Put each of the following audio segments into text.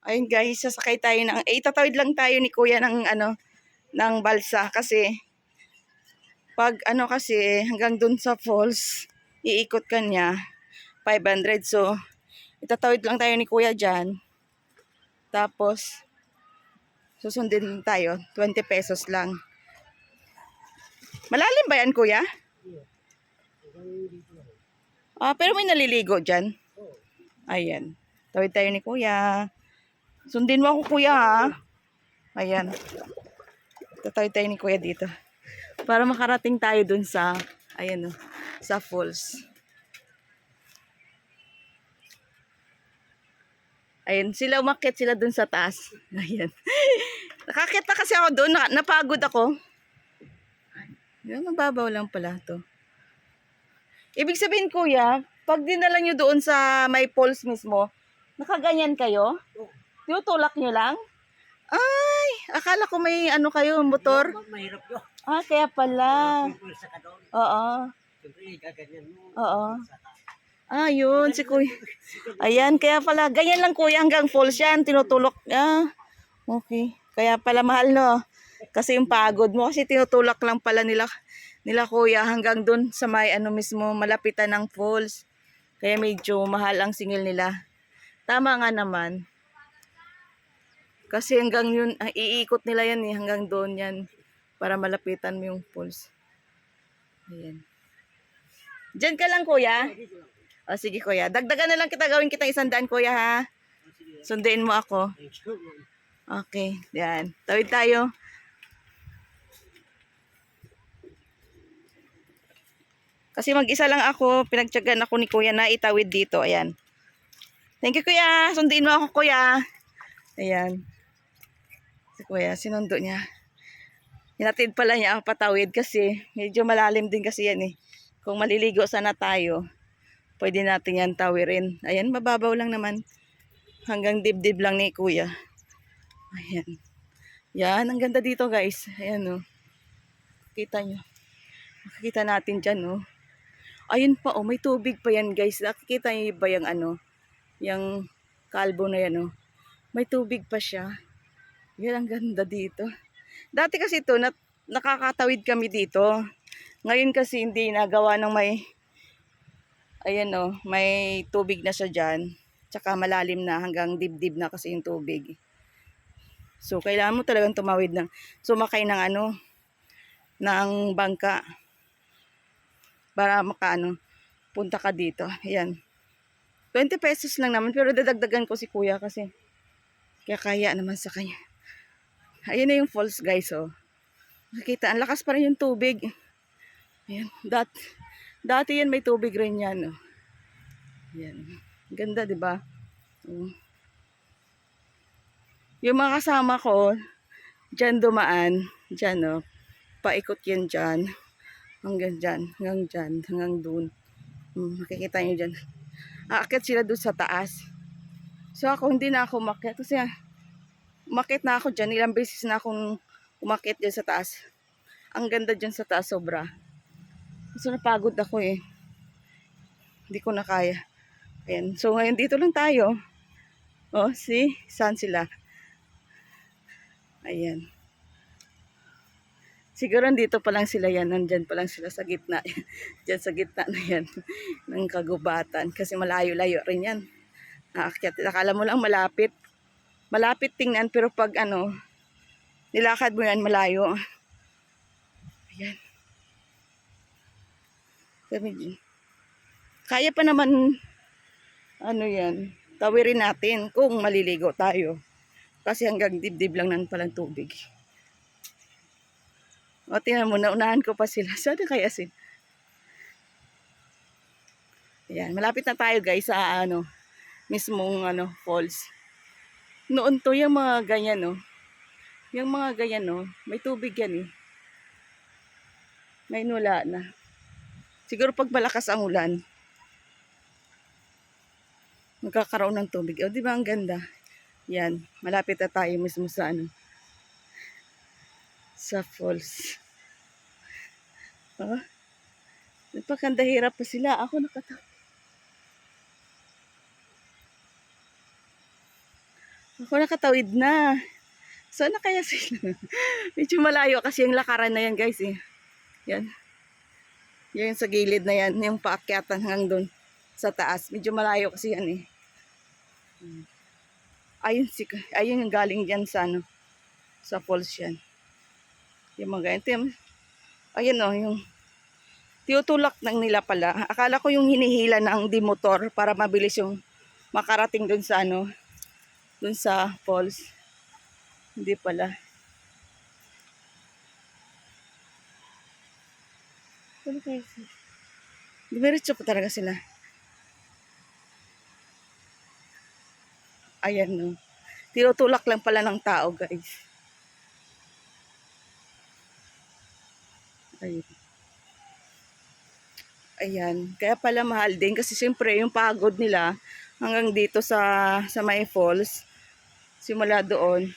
Ayun guys, sasakay tayo ng, eh, tatawid lang tayo ni kuya ng, ano, ng balsa kasi, pag, ano kasi, hanggang dun sa falls, iikot ka niya, 500. So, itatawid lang tayo ni kuya dyan. Tapos, susundin tayo, 20 pesos lang. Malalim ba yan, kuya? Ah, pero may naliligo dyan. Ayan. Tawid tayo ni kuya. Sundin mo ako, kuya, ha? Ayan. Tatawid tayo ni kuya dito. Para makarating tayo dun sa, ayan o, sa falls. Ayan, sila umakit sila dun sa taas. Ayan. Nakakit na kasi ako na, napagod ako. Yan, mababaw lang pala to. Ibig sabihin, kuya, pag dinala nyo doon sa may falls mismo, nakaganyan kayo? Tinutulak nyo lang? Ay, akala ko may ano kayo, motor. Ma- Mahirap yun. Ah, kaya pala. Pulsa ka doon. Oo. Siyempre, gaganyan mo. Oo. Ah, yun, si kuya. Ayan, kaya pala, ganyan lang kuya hanggang falls yan, tinutulok. Ah, okay. Kaya pala mahal, no? Kasi yung pagod mo, kasi tinutulak lang pala nila, nila kuya hanggang dun sa may ano mismo, malapitan ng falls. Kaya medyo mahal ang singil nila. Tama nga naman. Kasi hanggang yun, ah, iikot nila yan eh, hanggang doon yan. Para malapitan mo yung falls. Ayan. Diyan ka lang kuya. O sige kuya, dagdagan na lang kita gawin kitang isang daan kuya ha. Sunduin mo ako. Okay, yan. Tawid tayo. Kasi mag-isa lang ako, pinagtyagan ako ni kuya na itawid dito. Ayan. Thank you kuya. Sunduin mo ako kuya. Ayan. Si kuya, sinundo niya. Hinatid pala niya ako patawid kasi medyo malalim din kasi yan eh. Kung maliligo sana tayo, pwede natin yan tawirin. Ayan, mababaw lang naman. Hanggang dibdib lang ni kuya. Ayan. Yan, ang ganda dito guys. Ayan oh. Kita nyo. Makikita natin dyan oh. Ayun pa oh, may tubig pa yan guys. Nakikita nyo ba yung ano? Yung kalbo na yan oh. May tubig pa siya. Yan ang ganda dito. Dati kasi ito, na, nakakatawid kami dito. Ngayon kasi hindi nagawa ng may, ayan oh, may tubig na siya dyan. Tsaka malalim na hanggang dibdib na kasi yung tubig. So, kailangan mo talagang tumawid ng, sumakay ng ano, ng bangka. Para makaano, punta ka dito. Ayan. 20 pesos lang naman, pero dadagdagan ko si kuya kasi kaya kaya naman sa kanya. Ayan na yung falls guys, oh. Nakita, ang lakas pa rin yung tubig. Ayan, dat, dati yan may tubig rin yan, oh. Ayan. Ganda, di ba? Oh. Yung mga kasama ko, dyan dumaan, dyan, oh. Paikot yan dyan. Hanggang dyan, hanggang dyan, hanggang dun. Hmm, makikita nyo dyan. Aakyat sila dun sa taas. So ako, hindi na ako umakyat. Kasi umakyat na ako dyan. Ilang beses na akong umakyat dyan sa taas. Ang ganda dyan sa taas, sobra. So napagod ako eh. Hindi ko na kaya. Ayan. So ngayon dito lang tayo. Oh, see? Saan sila? Ayan. Siguro dito pa lang sila yan. Nandyan pa lang sila sa gitna. Diyan sa gitna na yan. ng kagubatan. Kasi malayo-layo rin yan. Naakyat. Akala mo lang malapit. Malapit tingnan pero pag ano, nilakad mo yan malayo. Ayan. Sabi, kaya pa naman, ano yan, tawirin natin kung maliligo tayo. Kasi hanggang dibdib lang nan palang tubig. O, tingnan mo, naunahan ko pa sila. Sana kaya sin? Ayan, malapit na tayo guys sa ano, mismong ano, falls. Noon to yung mga ganyan, no. Yung mga ganyan, no. May tubig yan, eh. May nula na. Siguro pag malakas ang ulan, magkakaroon ng tubig. O, di ba ang ganda? Yan, malapit na tayo mismo sa ano, sa falls. Oh, napakanda hirap pa sila. Ako nakata. Ako nakatawid na. Saan na kaya sila? Medyo malayo kasi yung lakaran na yan guys eh. Yan. Yan sa gilid na yan. Yung paakyatan hanggang doon sa taas. Medyo malayo kasi yan eh. Ayun, si, ayun yung galing dyan sa ano. Sa falls yan. Yung mga ganyan. Ayun o, yung tiutulak ng nila pala. Akala ko yung hinihila ng dimotor para mabilis yung makarating dun sa ano, dun sa falls. Hindi pala. Ano? Dumiretso pa talaga sila. Ayan no. Tinutulak lang pala ng tao guys. Ayun. Ayan. Kaya pala mahal din kasi siyempre yung pagod nila hanggang dito sa sa May Falls. Simula doon.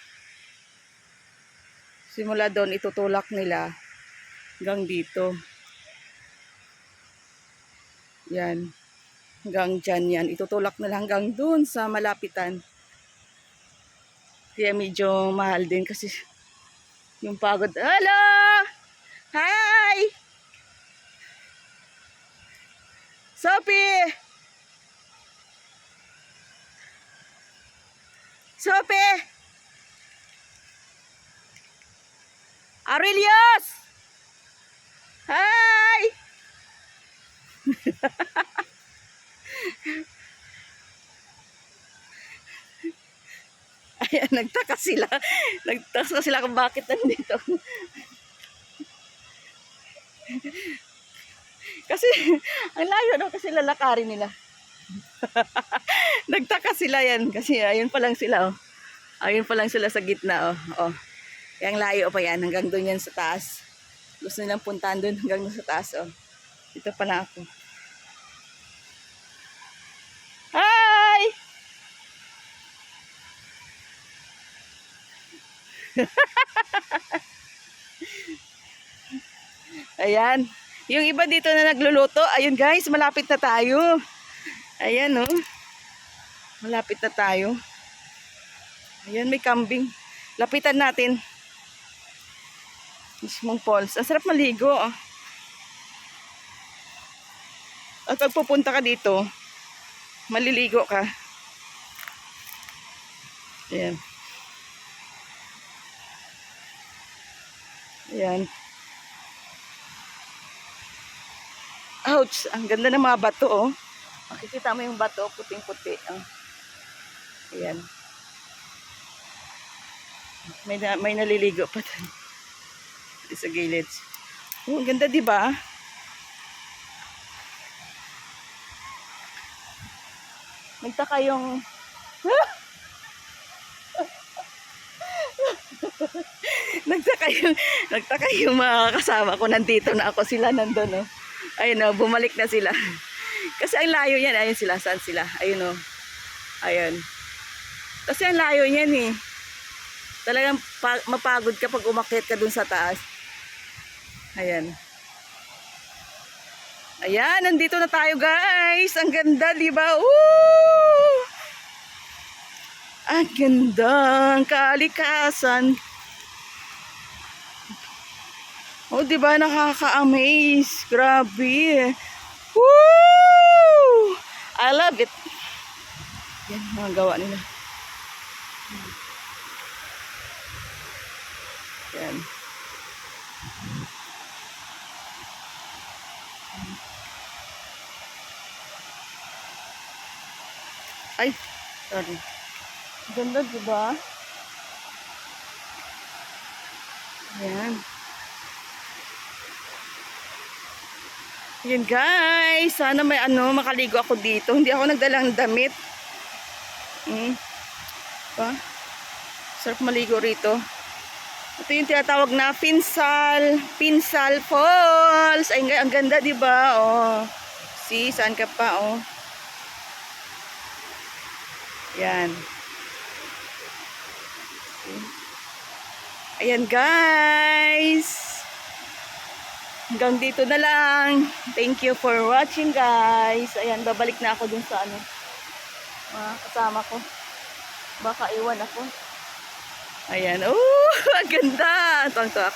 Simula doon itutulak nila hanggang dito. Yan. Hanggang dyan yan. Itutulak nila hanggang doon sa malapitan. Kaya medyo mahal din kasi yung pagod. Hello! Hi! Sophie! Sophie! Aurelius! Hi! Ayan, nagtaka sila. Nagtaka sila kung bakit nandito. kasi, ang layo daw kasi lalakarin nila. Nagtaka sila yan kasi ayun pa lang sila oh. Ayun pa lang sila sa gitna oh. oh. Kaya ang layo pa yan hanggang doon yan sa taas. Gusto nilang puntahan doon hanggang sa taas oh. Dito pa na ako. Hi! Ayan. Yung iba dito na nagluluto, ayun guys, malapit na tayo. Ayan oh. Malapit na tayo. Ayan, may kambing. Lapitan natin. Mismong falls. Ang sarap maligo. Oh. At pag pupunta ka dito, maliligo ka. Ayan. Ayan. Ouch! Ang ganda ng mga bato, oh. Makikita mo yung bato, puting-puti. Oh. Ayan. May, na, may naliligo pa doon. Sa gilid. Oh, ang ganda, di ba? Nagtaka yung... nagtaka yung nagtaka yung mga kasama ko nandito na ako sila nandun oh. Ayun oh, bumalik na sila. Kasi ang layo yan, ayun sila, saan sila? Ayun oh. Ayun. Kasi ang layo niyan eh. Talagang pa- mapagod ka pag umakyat ka dun sa taas. Ayan. Ayan, nandito na tayo guys. Ang ganda, di ba? Woo! Ang ganda. Ang kalikasan. Oh, di ba nakaka-amaze? Grabe. Woo! I love it. Yan, mga gawa nila. Yan. Ay, sorry. Ganda, di ba? Yan. Yan guys, sana may ano, makaligo ako dito. Hindi ako nagdalang damit. Hmm. Pa? Sarap maligo rito. Ito yung tinatawag na Pinsal, Pinsal Falls. Ay, ang ganda, di ba? Oh. See, saan ka pa, oh. Yan. Ayan, guys. Hanggang dito na lang. Thank you for watching, guys. Ayan, babalik na ako dun sa ano. Mga kasama ko. Baka iwan ako. Ayan. Oh, ang ganda. Tuwang-tuwa